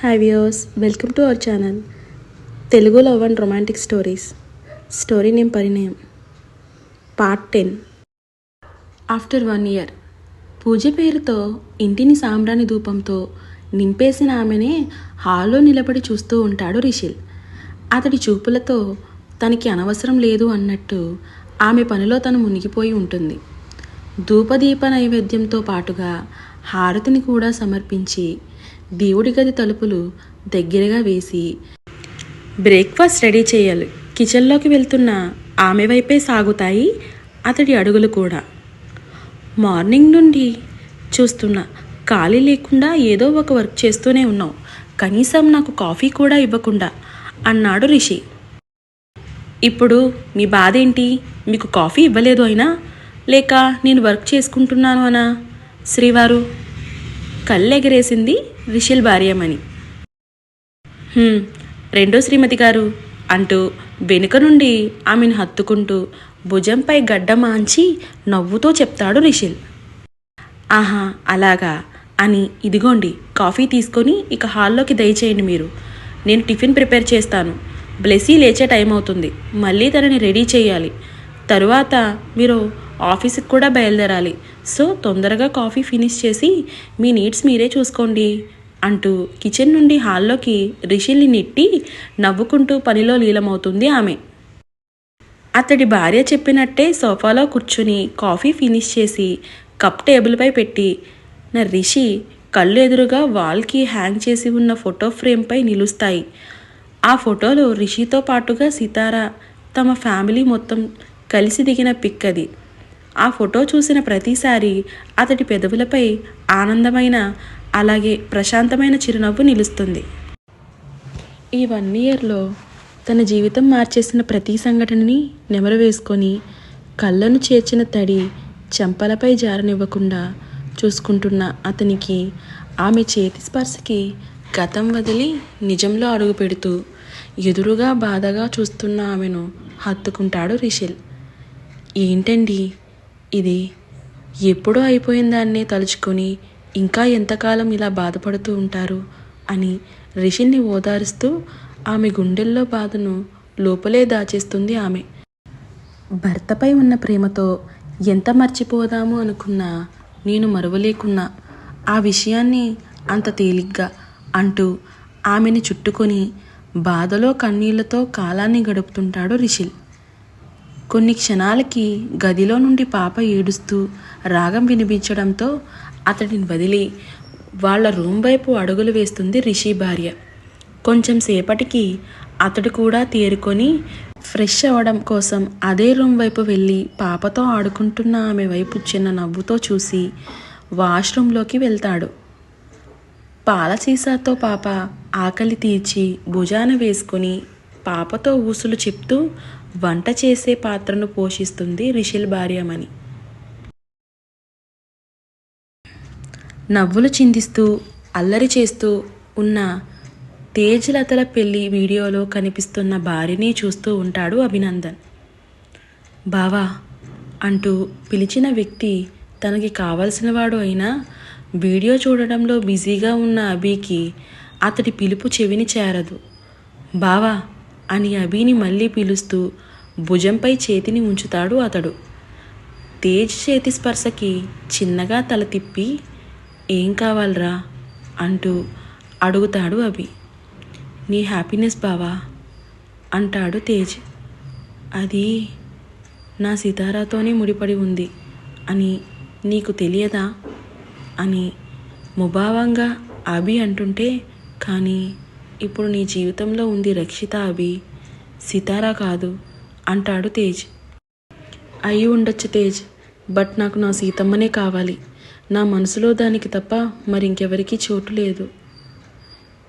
Hi views welcome to our channel Telugu love and romantic stories story name Parinayam part ten after one year Pooja పేరుతో ఇంటిని సాంబ్రాణి ధూపంతో నింపేసిన ఆమెనే హాల్లో నిలబడి చూస్తూ ఉంటాడు రిషిల్. అతడి చూపులతో తనకి అనవసరం లేదు అన్నట్టు ఆమె పనిలో తను మునిగిపోయి ఉంటుంది. ధూపదీప నైవేద్యంతో పాటుగా హారతిని కూడా సమర్పించి దేవుడి గది తలుపులు దగ్గరగా వేసి బ్రేక్ఫాస్ట్ రెడీ చేయాలి. కిచెన్లోకి వెళ్తున్న ఆమె వైపే సాగుతాయి అతడి అడుగులు కూడా. మార్నింగ్ నుండి చూస్తున్నా ఖాళీ లేకుండా ఏదో ఒక వర్క్ చేస్తూనే ఉన్నావు. కనీసం నాకు కాఫీ కూడా ఇవ్వకుండా అన్నాడు రిషి. ఇప్పుడు మీ బాధ ఏంటి? మీకు కాఫీ ఇవ్వలేదు అయినా? లేక నేను వర్క్ చేసుకుంటున్నాను అనా? శ్రీవారు కళ్ళెగరేసింది రిషిల్ భార్యమని. రెండో శ్రీమతి గారు అంటూ వెనుక నుండి ఆమెను హత్తుకుంటూ భుజంపై గడ్డ మాంచి చెప్తాడు రిషిల్ ఆహా అలాగా అని ఇదిగోండి కాఫీ తీసుకొని ఇక హాల్లోకి దయచేయండి మీరు. నేను టిఫిన్ ప్రిపేర్ చేస్తాను. బ్లెస్సీ లేచే టైం అవుతుంది మళ్ళీ తనని రెడీ చేయాలి. తరువాత మీరు ఆఫీస్కి కూడా బయలుదేరాలి. సో తొందరగా కాఫీ ఫినిష్ చేసి మీ నీడ్స్ మీరే చూసుకోండి అంటూ కిచెన్ నుండి హాల్లోకి రిషిల్ని నెట్టి నవ్వుకుంటూ పనిలో లీలమవుతుంది ఆమె. అతడి భార్య చెప్పినట్టే సోఫాలో కూర్చుని కాఫీ ఫినిష్ చేసి కప్ టేబుల్పై పెట్టి నా రిషి కళ్ళు ఎదురుగా వాల్కి హ్యాంగ్ చేసి ఉన్న ఫోటో ఫ్రేమ్పై నిలుస్తాయి. ఆ ఫోటోలో రిషితో పాటుగా సితార తమ ఫ్యామిలీ మొత్తం కలిసి దిగిన పిక్ అది. ఆ ఫోటో చూసిన ప్రతిసారి అతడి పెదవులపై ఆనందమైన అలాగే ప్రశాంతమైన చిరునవ్వు నిలుస్తుంది. ఈ వన్ ఇయర్లో తన జీవితం మార్చేసిన ప్రతి సంఘటనని నెమరు వేసుకొని కళ్ళను చేర్చిన తడి చెంపలపై జారనివ్వకుండా చూసుకుంటున్న అతనికి ఆమె చేతి స్పర్శకి గతం వదిలి నిజంలో అడుగు పెడుతూ ఎదురుగా బాధగా చూస్తున్న ఆమెను హత్తుకుంటాడు రిషిల్. ఏంటండి? ఇది ఎప్పుడో అయిపోయిన దాన్నే తలుచుకొని ఇంకా ఎంతకాలం ఇలా బాధపడుతూ ఉంటారు అని రిషిల్ని ఓదారుస్తూ ఆమె గుండెల్లో బాధను లోపలే దాచేస్తుంది ఆమె. భర్తపై ఉన్న ప్రేమతో ఎంత మర్చిపోదాము అనుకున్నా నేను మరువలేకున్నా ఆ విషయాన్ని అంత తేలిగ్గా అంటూ ఆమెని చుట్టుకొని బాధలో కన్నీళ్ళతో కాలాన్ని గడుపుతుంటాడు రిషిల్ కొన్ని క్షణాలకి గదిలో నుండి పాప ఏడుస్తూ రాగం వినిపించడంతో అతడిని వదిలి వాళ్ళ రూమ్ వైపు అడుగులు వేస్తుంది రిషి భార్య. కొంచెం సేపటికి అతడు కూడా తేరుకొని ఫ్రెష్ అవ్వడం కోసం అదే రూమ్ వైపు వెళ్ళి పాపతో ఆడుకుంటున్న ఆమె వైపు చిన్న నవ్వుతో చూసి వాష్రూంలోకి వెళ్తాడు. పాల సీసాతో పాప ఆకలి తీర్చి భుజాన వేసుకొని పాపతో ఊసులు చెప్తూ వంట చేసే పాత్రను పోషిస్తుంది రిషిల్ భార్యమని నవ్వులు చిందిస్తూ అల్లరి చేస్తూ ఉన్న తేజ్ లతల పెళ్ళి వీడియోలో కనిపిస్తున్న భార్యని చూస్తూ ఉంటాడు అభినందన్. బావా అంటూ పిలిచిన వ్యక్తి తనకి కావలసినవాడు అయినా వీడియో చూడడంలో బిజీగా ఉన్న అభికి అతడి పిలుపు చెవిని చేరదు. బావా అని అభిని మళ్ళీ పిలుస్తూ భుజంపై చేతిని ఉంచుతాడు అతడు. తేజ్ చేతి స్పర్శకి చిన్నగా తల తిప్పి ఏం కావాలరా? అంటూ అడుగుతాడు అభి. నీ హ్యాపీనెస్ బావా? అంటాడు తేజ్. అది నా సితారాతోనే ముడిపడి ఉంది అని నీకు తెలియదా? అని ముభావంగా అభి అంటుంటే కానీ ఇప్పుడు నీ జీవితంలో ఉంది రక్షిత అభి. సితారా కాదు. అంటాడు తేజ్. అయి ఉండొచ్చు తేజ్ బట్ నాకు నా సీతమ్మనే కావాలి. నా మనసులో దానికి తప్ప మరింకెవరికీ చోటు లేదు.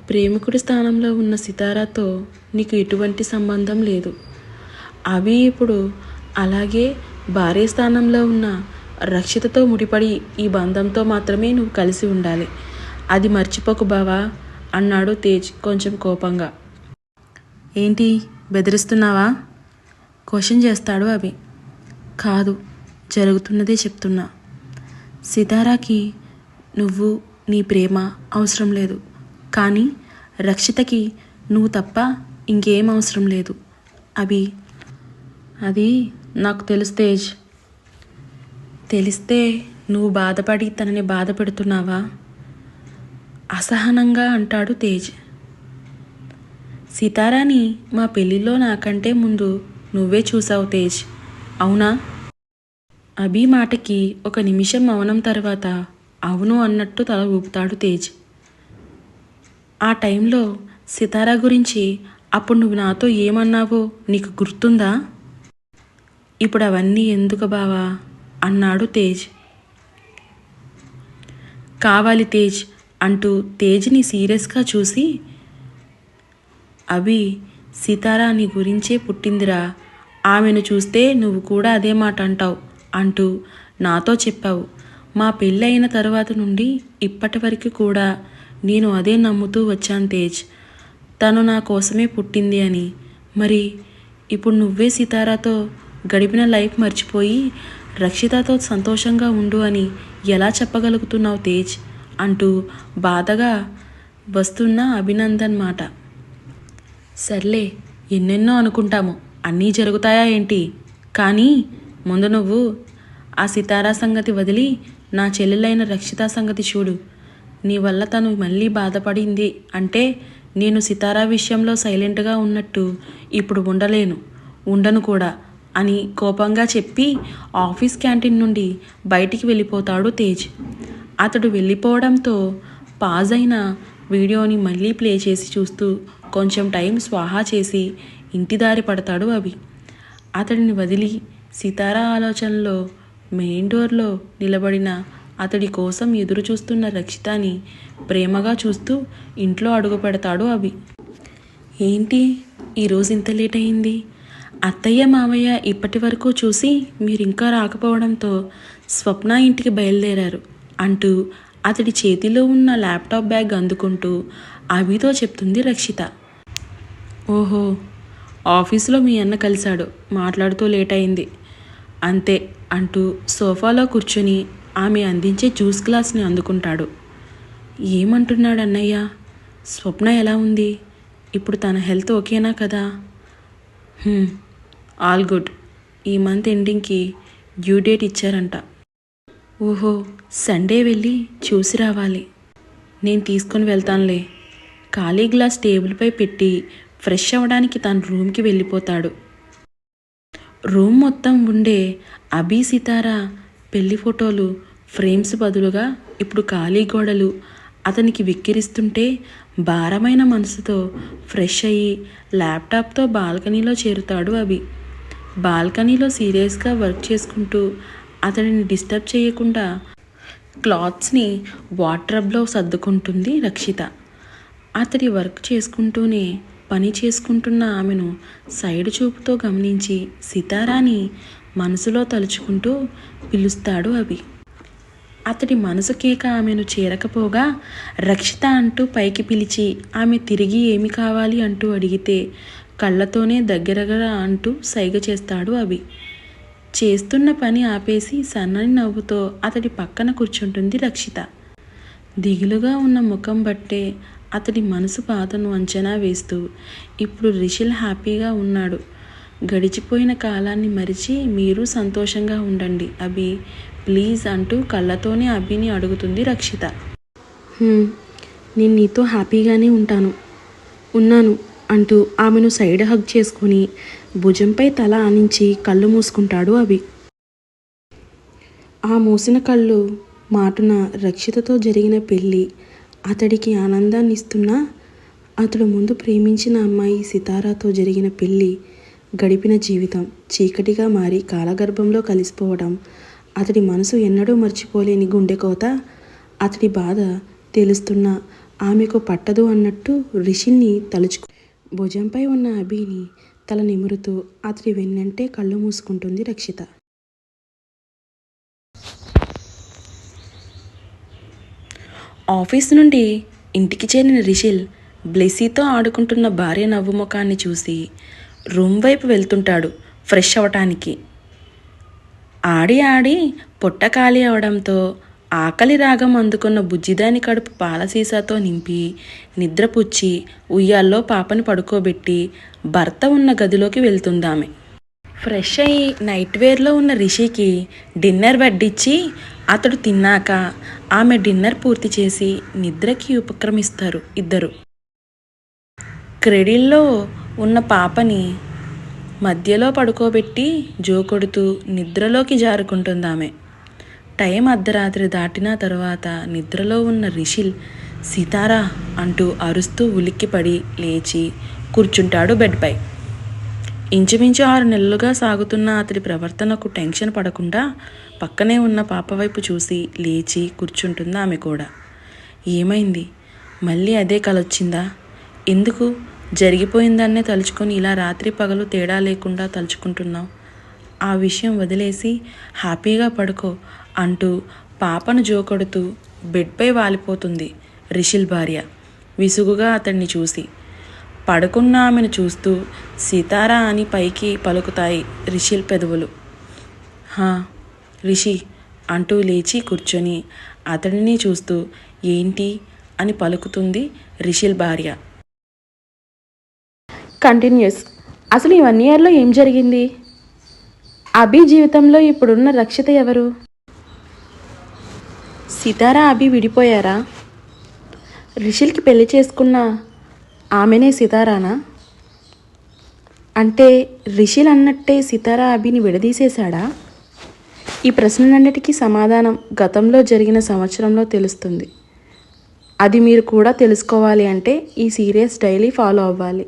ప్రేమికుడి స్థానంలో ఉన్న సితారాతో నీకు ఎటువంటి సంబంధం లేదు. అవి ఇప్పుడు అలాగే భార్య స్థానంలో ఉన్న రక్షితతో ముడిపడి ఈ బంధంతో మాత్రమే నువ్వు కలిసి ఉండాలి. అది మర్చిపోకు బావా అన్నాడు తేజ్ కొంచెం కోపంగా. ఏంటి బెదిరిస్తున్నావా? క్వశ్చన్ చేస్తాడు అవి కాదు జరుగుతున్నదే చెప్తున్నా. సితారాకి నువ్వు నీ ప్రేమ అవసరం లేదు. కానీ రక్షితకి నువ్వు తప్ప ఇంకేం అవసరం లేదు. అవి అది నాకు తెలుసు తేజ్. తెలిస్తే నువ్వు బాధపడి తనని బాధ పెడుతున్నావా అసహనంగా అంటాడు తేజ్. సితారాని మా పెళ్ళిలో నాకంటే ముందు నువ్వే చూసావు తేజ్. అవునా? అభి మాటకి ఒక నిమిషం మౌనం తర్వాత అవును అన్నట్టు తల ఊపుతాడు తేజ్. ఆ టైంలో సితారా గురించి అప్పుడు నువ్వు నాతో ఏమన్నావో నీకు గుర్తుందా? ఇప్పుడు అవన్నీ ఎందుకు బావా? అన్నాడు తేజ్. కావాలి తేజ్ అంటూ తేజ్ని సీరియస్గా చూసి అవి సీతారా నీ గురించే పుట్టిందిరా. ఆమెను చూస్తే నువ్వు కూడా అదే మాట అంటావు అంటూ నాతో చెప్పావు. మా పెళ్ళి అయిన తర్వాత నుండి ఇప్పటి వరకు కూడా నేను అదే నమ్ముతూ వచ్చాను తేజ్. తను నా కోసమే పుట్టింది అని. మరి ఇప్పుడు నువ్వే సీతారాతో గడిపిన లైఫ్ మర్చిపోయి రక్షితతో సంతోషంగా ఉండు అని ఎలా చెప్పగలుగుతున్నావు తేజ్? అంటూ బాధగా వస్తున్న అభినందన్ మాట. సర్లే ఎన్నెన్నో అనుకుంటాము. అన్నీ జరుగుతాయా ఏంటి? కానీ ముందు నువ్వు ఆ సితారా సంగతి వదిలి నా చెల్లెలైన రక్షిత సంగతి చూడు. నీ వల్ల తను మళ్ళీ బాధపడింది అంటే నేను సితారా విషయంలో సైలెంట్గా ఉన్నట్టు ఇప్పుడు ఉండలేను. ఉండను కూడా అని కోపంగా చెప్పి ఆఫీస్ క్యాంటీన్ నుండి బయటికి వెళ్ళిపోతాడు తేజ్. అతడు వెళ్ళిపోవడంతో పాజ్ అయిన వీడియోని మళ్ళీ ప్లే చేసి చూస్తూ కొంచెం టైం స్వాహా చేసి ఇంటి దారి పడతాడు అవి. అతడిని వదిలి సితారా ఆలోచనలో మెయిన్ డోర్లో నిలబడిన అతడి కోసం ఎదురు చూస్తున్న రక్షితాని ప్రేమగా చూస్తూ ఇంట్లో అడుగు పెడతాడు అవి. ఏంటి? ఈరోజు ఇంత లేట్ అయింది? అత్తయ్య మామయ్య ఇప్పటి వరకు చూసి మీరు ఇంకా రాకపోవడంతో స్వప్న ఇంటికి బయలుదేరారు అంటూ అతడి చేతిలో ఉన్న ల్యాప్టాప్ బ్యాగ్ అందుకుంటూ అవితో చెప్తుంది రక్షిత. ఓహో ఆఫీసులో మీ అన్న కలిశాడు. మాట్లాడుతూ లేట్ అయింది అంతే అంటూ సోఫాలో కూర్చుని ఆమె అందించే జ్యూస్ గ్లాస్ని అందుకుంటాడు. ఏమంటున్నాడు అన్నయ్య స్వప్న ఎలా ఉంది? ఇప్పుడు తన హెల్త్ ఓకేనా కదా? All good. ఈ మంత్ ఎండింగ్కి డ్యూ డేట్ ఇచ్చారంట. ఓహో సండే వెళ్ళి చూసి రావాలి. నేను తీసుకొని వెళ్తానులే. ఖాళీ గ్లాస్ టేబుల్పై పెట్టి ఫ్రెష్ అవ్వడానికి తన రూమ్కి వెళ్ళిపోతాడు. రూమ్ మొత్తం ఉండే అభి సితారా పెళ్ళి ఫోటోలు ఫ్రేమ్స్ బదులుగా ఇప్పుడు ఖాళీ గోడలు. అతనికి విక్కిరిస్తుంటే భారమైన మనసుతో ఫ్రెష్ అయ్యి ల్యాప్టాప్తో బాల్కనీలో చేరుతాడు అభి. బాల్కనీలో సీరియస్గా వర్క్ చేసుకుంటూ అతడిని డిస్టర్బ్ చేయకుండా క్లాత్స్ని వాట్రబ్లో సర్దుకుంటుంది రక్షిత. అతడి వర్క్ చేసుకుంటూనే పని చేసుకుంటున్న ఆమెను సైడ్ చూపుతో గమనించి సితారాని మనసులో తలుచుకుంటూ పిలుస్తాడు అవి అతడి మనసు కేక ఆమెను చేరకపోగా రక్షిత అంటూ పైకి పిలిచి ఆమె తిరిగి ఏమి కావాలి? అంటూ అడిగితే కళ్ళతోనే దగ్గరగా అంటూ సైగ చేస్తాడు అవి చేస్తున్న పని ఆపేసి సన్నని నవ్వుతో అతడి పక్కన కూర్చుంటుంది రక్షిత. దిగులుగా ఉన్న ముఖం బట్టే అతడి మనసు బాధను అంచనా వేస్తూ ఇప్పుడు రిషిల్ హ్యాపీగా ఉన్నాడు. గడిచిపోయిన కాలాన్ని మరిచి మీరు సంతోషంగా ఉండండి అభి. ప్లీజ్ అంటూ కళ్ళతోనే అభిని అడుగుతుంది రక్షిత. నేను నీతో హ్యాపీగానే ఉంటాను ఉన్నాను అంటూ ఆమెను సైడ్ హగ్ చేసుకుని భుజంపై తల ఆనించి కళ్ళు మూసుకుంటాడు అభి. ఆ మూసిన కళ్ళు మాటున రక్షితతో జరిగిన పెళ్ళి అతడికి ఆనందాన్ని ఇస్తున్నా అతడు ముందు ప్రేమించిన అమ్మాయి సితారాతో జరిగిన పెళ్ళి గడిపిన జీవితం చీకటిగా మారి కాలగర్భంలో కలిసిపోవడం అతడి మనసు ఎన్నడూ మర్చిపోలేని గుండెకోత అతడి బాధ తెలుస్తున్నా ఆమెకు పట్టదు అన్నట్టు రిషిల్ని తలుచుకు భుజంపై ఉన్న అభిని తల నిమురుతూ అతడి వెన్నంటే కళ్ళు మూసుకుంటుంది రక్షిత. ఆఫీస్ నుండి ఇంటికి చేరిన రిషిల్ బ్లెస్సీతో ఆడుకుంటున్న భార్య నవ్వు ముఖాన్ని చూసి రూమ్ వైపు వెళ్తుంటాడు ఫ్రెష్ అవ్వటానికి ఆడి ఆడి పొట్ట ఖాళీ అవడంతో ఆకలి రాగం అందుకున్న బుజ్జిదాని కడుపు పాల సీసాతో నింపి నిద్రపుచ్చి ఉయ్యాల్లో పాపని పడుకోబెట్టి భర్త ఉన్న గదిలోకి వెళ్తుందామె. ఫ్రెష్ అయ్యి నైట్ వేర్లో ఉన్న రిషికి డిన్నర్ వడ్డిచ్చి అతడు తిన్నాక ఆమె డిన్నర్ పూర్తి చేసి నిద్రకి ఉపక్రమిస్తారు ఇద్దరు. క్రెడిల్లో ఉన్న పాపని మధ్యలో పడుకోబెట్టి జోకొడుతూ నిద్రలోకి జారుకుంటుంది ఆమె. టైం అర్ధరాత్రి దాటిన తర్వాత నిద్రలో ఉన్న రిషిల్ సితారా అంటూ అరుస్తూ ఉలిక్కిపడి లేచి కూర్చుంటాడు బెడ్పై. ఇంచుమించు ఆరు నెలలుగా సాగుతున్న అతడి ప్రవర్తనకు టెన్షన్ పడకుండా పక్కనే ఉన్న పాప వైపు చూసి లేచి కూర్చుంటుంది ఆమె కూడా. ఏమైంది? మళ్ళీ అదే కలొచ్చిందా? ఎందుకు? జరిగిపోయిందన్నే తలుచుకొని ఇలా రాత్రి పగలు తేడా లేకుండా తలుచుకుంటున్నావు. ఆ విషయం వదిలేసి హ్యాపీగా పడుకో అంటూ పాపను జోకొడుతూ బెడ్పై వాలిపోతుంది రిషిల్ భార్య. విసుగుగా అతన్ని చూసి. పడుకున్న ఆమెను చూస్తూ సీతారా అని పైకి పలుకుతాయి రిషిల్ పెదవులు. హా రిషి అంటూ లేచి కూర్చొని అతడిని చూస్తూ ఏంటి అని పలుకుతుంది రిషిల్ భార్య. కంటిన్యూస్. అసలు ఈ వన్ ఇయర్లో ఏం జరిగింది? అభి జీవితంలో ఇప్పుడున్న రక్షిత ఎవరు? సితారా అభి విడిపోయారా? రిషిల్కి పెళ్ళి చేసుకున్న ఆమెనే సితారానా? అంటే రిషిల్ అన్నట్టే సితారా అభిని విడదీసేశాడా? ఈ ప్రశ్నలన్నిటికీ సమాధానం గతంలో జరిగిన సంవత్సరంలో తెలుస్తుంది. అది మీరు కూడా తెలుసుకోవాలి అంటే ఈ సీరియస్ డైలీ ఫాలో అవ్వాలి.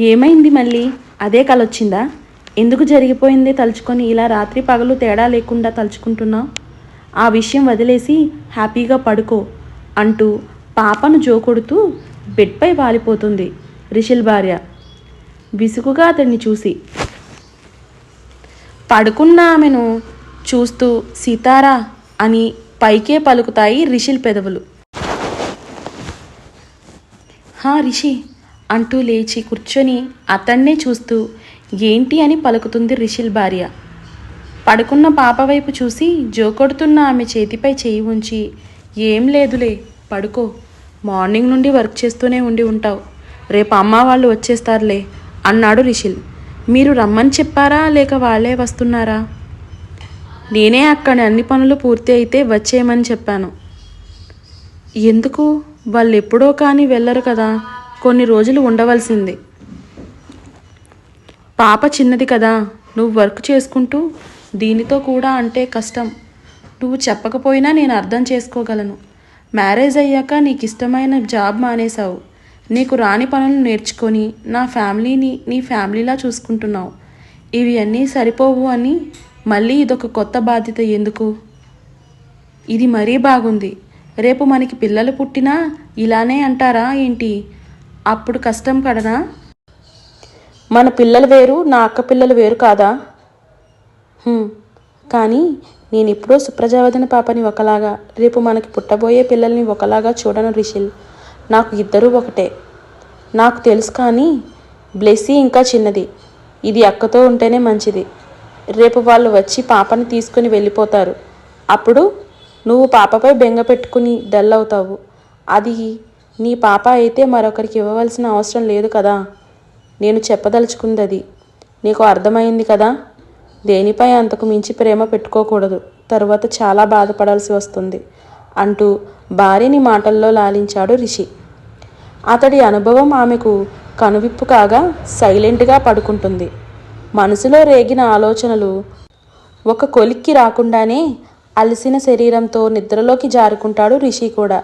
ఏమైంది మళ్ళీ? అదే కలొచ్చిందా? ఎందుకు జరిగిపోయిందే తలుచుకొని ఇలా రాత్రి పగలు తేడా లేకుండా తలుచుకుంటున్నావు? ఆ విషయం వదిలేసి హ్యాపీగా పడుకో అంటూ పాపను జోకొడుతూ బెడ్పై వాలిపోతుంది రిషిల్ భార్య. విసుగుగా అతన్ని చూసి. పడుకున్న ఆమెను చూస్తూ సీతారా అని పైకే పలుకుతాయి రిషిల్ పెదవులు. హా రిషి అంటూ లేచి కూర్చొని అతన్నే చూస్తూ ఏంటి అని పలుకుతుంది రిషిల్ భార్య. పడుకున్న పాప వైపు చూసి జోకొడుతున్న ఆమె చేతిపై చేయి ఉంచి ఏం లేదులే పడుకో. మార్నింగ్ నుండి వర్క్ చేస్తూనే ఉండి ఉంటావు. రేపు అమ్మ వాళ్ళు వచ్చేస్తారులే అన్నాడు రిషిల్. మీరు రమ్మని చెప్పారా లేక వాళ్ళే వస్తున్నారా? నేనే అక్కడ అన్ని పనులు పూర్తి అయితే వచ్చేయమని చెప్పాను. ఎందుకు? వాళ్ళు ఎప్పుడో కానీ వెళ్ళరు కదా కొన్ని రోజులు ఉండవలసింది. పాప చిన్నది కదా నువ్వు వర్క్ చేసుకుంటూ దీనితో కూడా అంటే కష్టం. నువ్వు చెప్పకపోయినా నేను అర్థం చేసుకోగలను. మ్యారేజ్ అయ్యాక నీకు ఇష్టమైన జాబ్ మానేశావు. నీకు రాని పనులు నేర్చుకొని నా ఫ్యామిలీని నీ ఫ్యామిలీలా చూసుకుంటున్నావు. ఇవి అన్నీ సరిపోవు అని మళ్ళీ ఇదొక కొత్త బాధ్యత ఎందుకు? ఇది మరీ బాగుంది. రేపు మనకి పిల్లలు పుట్టినా ఇలానే అంటారా ఏంటి? అప్పుడు కష్టం కడనా మన పిల్లలు వేరు నా అక్క పిల్లలు వేరు కాదా? కానీ నేను ఇప్పుడు సుప్రజావదన పాపని ఒకలాగా రేపు మనకి పుట్టబోయే పిల్లల్ని ఒకలాగా చూడను రిషిల్. నాకు ఇద్దరూ ఒకటే. నాకు తెలుసు కానీ బ్లెస్సీ ఇంకా చిన్నది. ఇది అక్కతో ఉంటేనే మంచిది. రేపు వాళ్ళు వచ్చి పాపని తీసుకుని వెళ్ళిపోతారు. అప్పుడు నువ్వు పాపపై బెంగ పెట్టుకుని డల్ అవుతావు. అది నీ పాప అయితే మరొకరికి ఇవ్వవలసిన అవసరం లేదు కదా? నేను చెప్పదలుచుకుంది అది. నీకు అర్థమైంది కదా? దేనిపై అంతకు మించి ప్రేమ పెట్టుకోకూడదు. తరువాత చాలా బాధపడాల్సి వస్తుంది. అంటూ భార్యని మాటల్లో లాలించాడు రిషి. అతడి అనుభవం ఆమెకు కనువిప్పు కాగా సైలెంట్గా పడుకుంటుంది. మనసులో రేగిన ఆలోచనలు ఒక కొలిక్కి రాకుండానే అలసిన శరీరంతో నిద్రలోకి జారుకుంటాడు రిషి కూడా.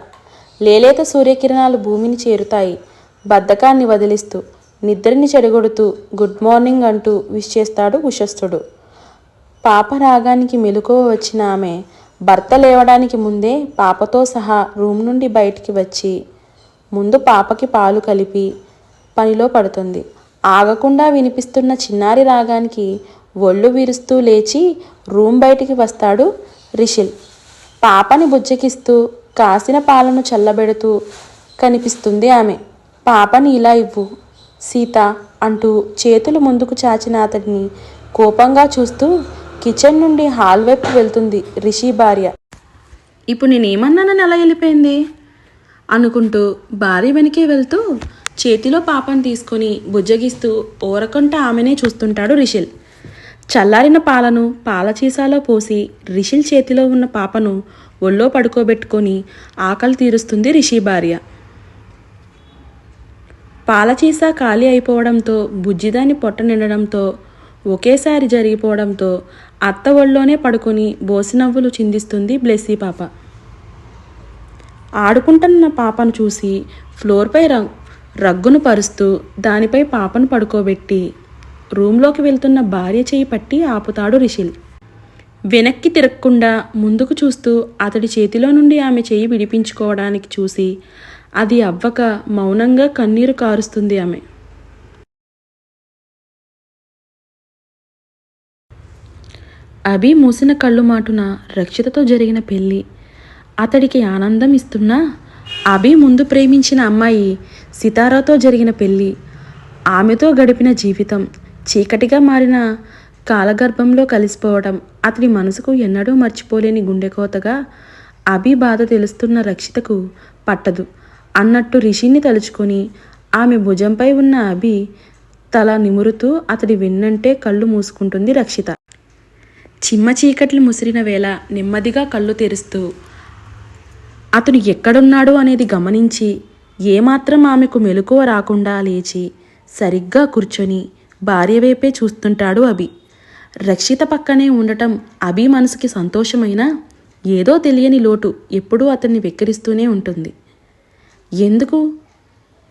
లేలేత సూర్యకిరణాలు భూమిని చేరుతాయి. బద్ధకాన్ని వదిలిస్తూ నిద్రని చెడగొడుతూ గుడ్ మార్నింగ్ అంటూ విష్ చేస్తాడు ఉషస్థుడు. పాప రాగానికి మెలకువ వచ్చిన ఆమె భర్త లేవడానికి ముందే పాపతో సహా రూమ్ నుండి బయటికి వచ్చి ముందు పాపకి పాలు కలిపి పనిలో పడుతుంది. ఆగకుండా వినిపిస్తున్న చిన్నారి రాగానికి ఒళ్ళు విరుస్తూ లేచి రూమ్ బయటికి వస్తాడు రిషిల్. పాపని బుజ్జకిస్తూ కాసిన పాలను చల్లబెడుతూ కనిపిస్తుంది ఆమె. పాపని ఇలా ఇవ్వు సీత అంటూ చేతులు ముందుకు చాచిన అతడిని కోపంగా చూస్తూ కిచెన్ నుండి హాల్ వైపు వెళ్తుంది రిషి భార్య. ఇప్పుడు నేనేమన్నానని అలా వెళ్ళిపోయింది? అనుకుంటూ భార్య వెనకే వెళ్తూ చేతిలో పాపను తీసుకొని బుజ్జగిస్తూ ఓరకొంట ఆమెనే చూస్తుంటాడు రిషిల్. చల్లారిన పాలను పాల చీసాలో పోసి రిషిల్ చేతిలో ఉన్న పాపను ఒళ్ళో పడుకోబెట్టుకొని ఆకలి తీరుస్తుంది రిషి భార్య. పాల చీసా ఖాళీ అయిపోవడంతో బుజ్జిదాని పొట్ట నిండడంతో ఒకేసారి జరిగిపోవడంతో అత్త ఒళ్ళోనే పడుకొని బోసినవ్వులు చిందిస్తుంది బ్లెస్సీ పాప. ఆడుకుంటున్న పాపను చూసి ఫ్లోర్పై రగ్గును పరుస్తూ దానిపై పాపను పడుకోబెట్టి రూమ్లోకి వెళ్తున్న భార్య చేయి పట్టి ఆపుతాడు రిషిల్. వెనక్కి తిరగకుండా ముందుకు చూస్తూ అతడి చేతిలో నుండి ఆమె చేయి విడిపించుకోవడానికి చూసి అది అవ్వక మౌనంగా కన్నీరు కారుస్తుంది ఆమె. అభి మూసిన కళ్ళు మాటున రక్షితతో జరిగిన పెళ్ళి. అతడికి ఆనందం ఇస్తున్నా అభి ముందు ప్రేమించిన అమ్మాయి సితారాతో జరిగిన పెళ్ళి. ఆమెతో గడిపిన జీవితం చీకటిగా మారిన కాలగర్భంలో కలిసిపోవడం అతడి మనసుకు ఎన్నడూ మర్చిపోలేని గుండెకోతగా అభి బాధ తెలుస్తున్న రక్షితకు పట్టదు. అన్నట్టు రిషిని తలుచుకొని ఆమె భుజంపై ఉన్న అభి తల నిమురుతూ అతడి వెన్నంటే కళ్ళు మూసుకుంటుంది రక్షిత. చిమ్మ చీకట్లు ముసిరిన వేళ నెమ్మదిగా కళ్ళు తెరుస్తూ అతను ఎక్కడున్నాడు అనేది గమనించి ఏమాత్రం ఆమెకు మెలకువ రాకుండా లేచి సరిగ్గా కూర్చొని భార్య వైపే చూస్తుంటాడు అభి. రక్షిత పక్కనే ఉండటం అభి మనసుకి సంతోషమైనా? ఏదో తెలియని లోటు ఎప్పుడూ అతన్ని వెక్కిరిస్తూనే ఉంటుంది. ఎందుకు?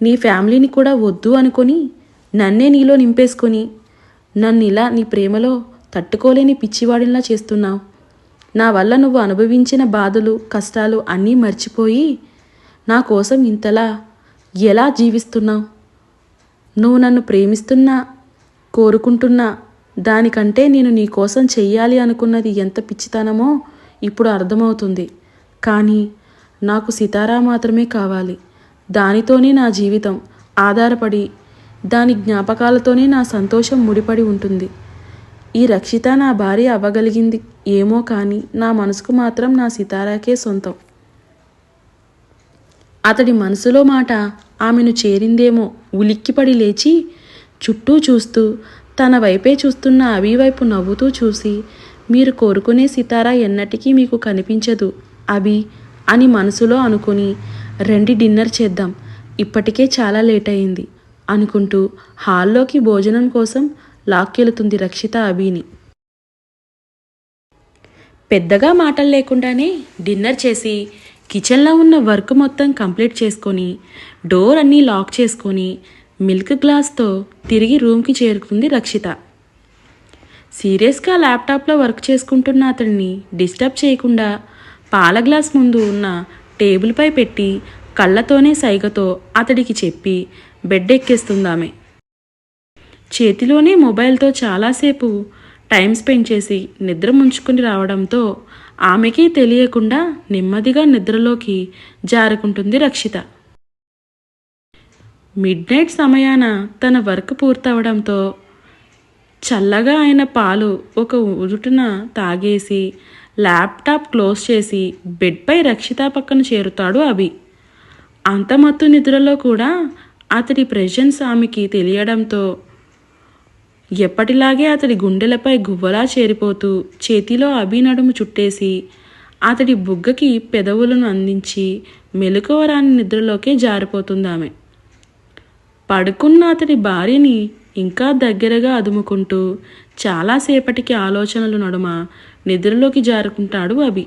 నీ ఫ్యామిలీని కూడా వద్దు అనుకొని నన్నే నీలో నింపేసుకొని నన్ను ఇలా నీ ప్రేమలో తట్టుకోలేని పిచ్చివాడిలా చేస్తున్నావు. నా వల్ల నువ్వు అనుభవించిన బాధలు కష్టాలు అన్నీ మర్చిపోయి నా కోసం ఇంతలా ఎలా జీవిస్తున్నావు? నువ్వు నన్ను ప్రేమిస్తున్నా కోరుకుంటున్నా దానికంటే నేను నీ కోసం చెయ్యాలి అనుకున్నది ఎంత పిచ్చితనమో ఇప్పుడు అర్థమవుతుంది. కానీ నాకు సితారా మాత్రమే కావాలి. దానితోనే నా జీవితం ఆధారపడి దాని జ్ఞాపకాలతోనే నా సంతోషం ముడిపడి ఉంటుంది. ఈ రక్షిత నా భార్య అవ్వగలిగింది. ఏమో కానీ నా మనసుకు మాత్రం నా సితారాకే సొంతం. అతడి మనసులో మాట ఆమెను చేరిందేమో ఉలిక్కిపడి లేచి చుట్టూ చూస్తూ తన వైపే చూస్తున్న అవి వైపు నవ్వుతూ చూసి మీరు కోరుకునే సితారా ఎన్నటికీ మీకు కనిపించదు అభి అని మనసులో అనుకుని రండి డిన్నర్ చేద్దాం ఇప్పటికే చాలా లేట్ అయింది అనుకుంటూ హాల్లోకి భోజనం కోసం లాక్కెళుతుంది రక్షిత అభిని పెద్దగా మాటలు లేకుండానే డిన్నర్ చేసి కిచెన్లో ఉన్న వర్క్ మొత్తం కంప్లీట్ చేసుకొని డోర్ అన్నీ లాక్ చేసుకొని మిల్క్ గ్లాస్తో తిరిగి రూమ్కి చేరుకుంది రక్షిత. సీరియస్గా ల్యాప్టాప్లో వర్క్ చేసుకుంటున్న అతన్ని డిస్టర్బ్ చేయకుండా పాల గ్లాస్ ముందు ఉన్న టేబుల్పై పెట్టి కళ్ళతోనే సైగతో అతడికి చెప్పి బెడ్ ఎక్కేస్తుంది ఆమె. చేతిలోనే మొబైల్తో చాలాసేపు టైం స్పెండ్ చేసి నిద్ర ముంచుకుని రావడంతో ఆమెకి తెలియకుండా నెమ్మదిగా నిద్రలోకి జారుకుంటుంది రక్షిత. మిడ్ నైట్ సమయాన తన వర్క్ పూర్తవడంతో చల్లగా అయిన పాలు ఒక ఉదుటున తాగేసి ల్యాప్టాప్ క్లోజ్ చేసి బెడ్పై రక్షిత పక్కన చేరుతాడు అభి. అంత మత్తు నిద్రలో కూడా అతడి ప్రెజెన్స్ ఆమెకి తెలియడంతో ఎప్పటిలాగే అతడి గుండెలపై గువ్వలా చేరిపోతూ చేతిలో అభి నడుము చుట్టేసి అతడి బుగ్గకి పెదవులను అందించి మెలకువరాని నిద్రలోకే జారిపోతుంది ఆమె పడుకున్న అతడి భార్యని ఇంకా దగ్గరగా అదుముకుంటూ చాలాసేపటికి ఆలోచనలు నడుమ నిద్రలోకి జారుకుంటాడు అభి.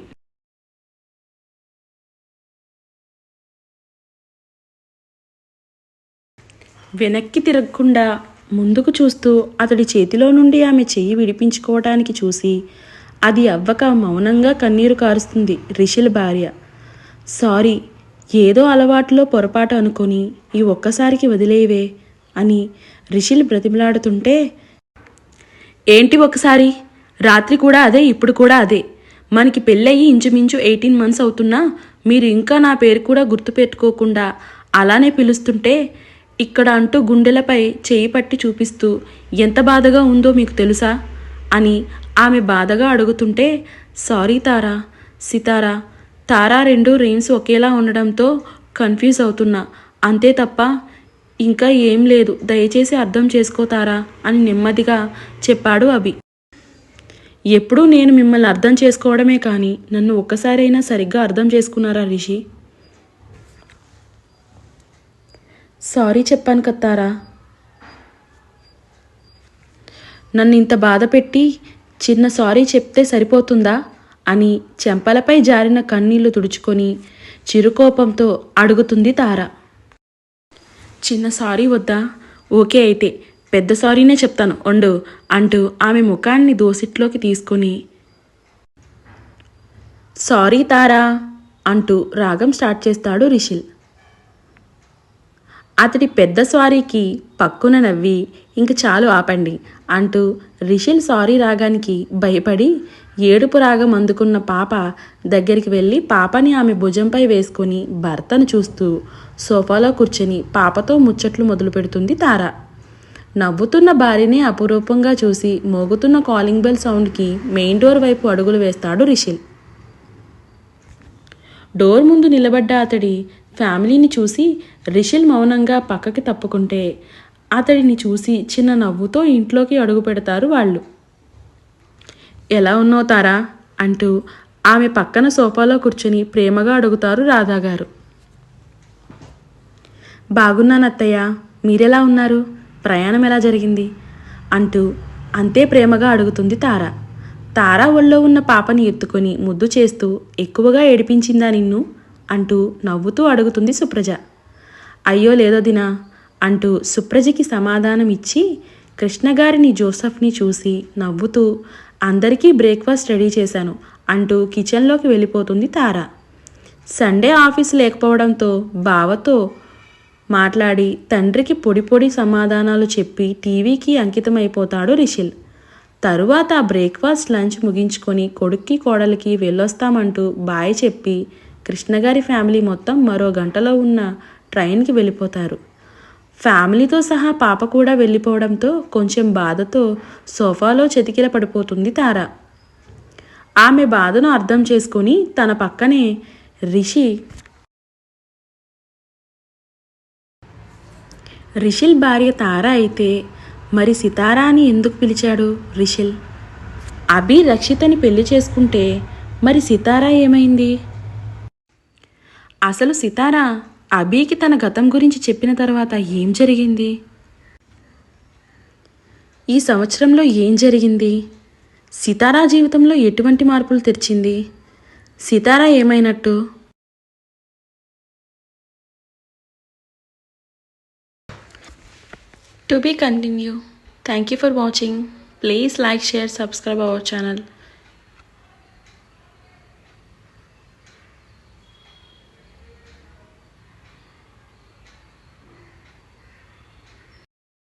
వెనక్కి తిరగకుండా ముందుకు చూస్తూ అతడి చేతిలో నుండి ఆమె చెయ్యి విడిపించుకోవటానికి చూసి అది అవ్వక మౌనంగా కన్నీరు కారుస్తుంది రిషిల్ భార్య. సారీ ఏదో అలవాటులో పొరపాటు అనుకొని ఈ ఒక్కసారికి వదిలేవే అని రిషిల్ బ్రతిమలాడుతుంటే ఏంటి ఒకసారి రాత్రి కూడా అదే ఇప్పుడు కూడా అదే. మనకి పెళ్ళయి ఇంచుమించు ఎయిటీన్ మంత్స్ అవుతున్నా మీరు ఇంకా నా పేరు కూడా గుర్తుపెట్టుకోకుండా అలానే పిలుస్తుంటే ఇక్కడ అంటూ గుండెలపై చేయి పట్టి చూపిస్తూ ఎంత బాధగా ఉందో మీకు తెలుసా? అని ఆమె బాధగా అడుగుతుంటే సారీ తారా సితారా తారా రెండు రేమ్స్ ఒకేలా ఉండడంతో కన్ఫ్యూజ్ అవుతున్నా. అంతే తప్ప ఇంకా ఏం లేదు. దయచేసి అర్థం చేసుకోతారా అని నెమ్మదిగా చెప్పాడు అభి. ఎప్పుడూ నేను మిమ్మల్ని అర్థం చేసుకోవడమే కానీ నన్ను ఒక్కసారైనా సరిగ్గా అర్థం చేసుకున్నారా రిషి? సారీ చెప్పాను కత్తారా? నన్ను ఇంత బాధ పెట్టి చిన్న సారీ చెప్తే సరిపోతుందా అని చెంపలపై జారిన కన్నీళ్ళు తుడుచుకొని చిరుకోపంతో అడుగుతుంది తార. చిన్న సారీ వద్దా? ఓకే అయితే పెద్ద సారీనే చెప్తాను వండు అంటూ ఆమె ముఖాన్ని దోసిట్లోకి తీసుకొని సారీ తారా అంటూ రాగం స్టార్ట్ చేస్తాడు రిషిల్. అతడి పెద్ద సారీకి పక్కున నవ్వి ఇంక చాలు ఆపండి అంటూ రిషిల్ సారీ రాగానికి భయపడి ఏడుపు రాగం అందుకున్న పాప దగ్గరికి వెళ్ళి పాపని ఆమె భుజంపై వేసుకొని భర్తను చూస్తూ సోఫాలో కూర్చొని పాపతో ముచ్చట్లు మొదలు పెడుతుంది తార. నవ్వుతున్న భార్యనే అపురూపంగా చూసి మోగుతున్న కాలింగ్ బెల్ సౌండ్కి మెయిన్ డోర్ వైపు అడుగులు వేస్తాడు రిషిల్. డోర్ ముందు నిలబడ్డ అతడి ఫ్యామిలీని చూసి రిషిల్ మౌనంగా పక్కకి తప్పుకుంటే అతడిని చూసి చిన్న నవ్వుతో ఇంట్లోకి అడుగు పెడతారు వాళ్ళు. ఎలా ఉన్నావు తారా? అంటూ ఆమె పక్కన సోఫాలో కూర్చుని ప్రేమగా అడుగుతారు రాధాగారు. బాగున్నానత్తయ్య మీరెలా ఉన్నారు? ప్రయాణం ఎలా జరిగింది? అంటూ అంతే ప్రేమగా అడుగుతుంది తార. తారా ఒళ్ళో ఉన్న పాపని ఎత్తుకొని ముద్దు చేస్తూ ఎక్కువగా ఏడిపించిందా నిన్ను? అంటూ నవ్వుతూ అడుగుతుంది సుప్రజ. అయ్యో లేదో దినా అంటూ సుప్రజకి సమాధానం ఇచ్చి కృష్ణగారిని జోసఫ్ని చూసి నవ్వుతూ అందరికీ బ్రేక్ఫాస్ట్ రెడీ చేశాను అంటూ కిచెన్లోకి వెళ్ళిపోతుంది తార. సండే ఆఫీస్ లేకపోవడంతో బావతో మాట్లాడి తండ్రికి పొడి పొడి సమాధానాలు చెప్పి టీవీకి అంకితమైపోతాడు రిషిల్. తరువాత బ్రేక్ఫాస్ట్ లంచ్ ముగించుకొని కొడుక్కి కోడలికి వెళ్ళొస్తామంటూ బాయ్ చెప్పి కృష్ణగారి ఫ్యామిలీ మొత్తం మరో గంటలో ఉన్న ట్రైన్కి వెళ్ళిపోతారు. ఫ్యామిలీతో సహా పాప కూడా వెళ్ళిపోవడంతో కొంచెం బాధతో సోఫాలో చెతికిల పడిపోతుంది తార. ఆమె బాధను అర్థం చేసుకొని తన పక్కనే రిషి రిషిల్ భార్య తార అయితే మరి సితారా అని ఎందుకు పిలిచాడు రిషిల్? అభి రక్షితని పెళ్ళి చేసుకుంటే మరి సితారా ఏమైంది? అసలు సితారా అభికి తన గతం గురించి చెప్పిన తర్వాత ఏం జరిగింది? ఈ సంవత్సరంలో ఏం జరిగింది? సితారా జీవితంలో ఎటువంటి మార్పులు తెచ్చింది Sitara ఏమైనట్టు? To be continue. Thank you for watching. Please like share subscribe our channel.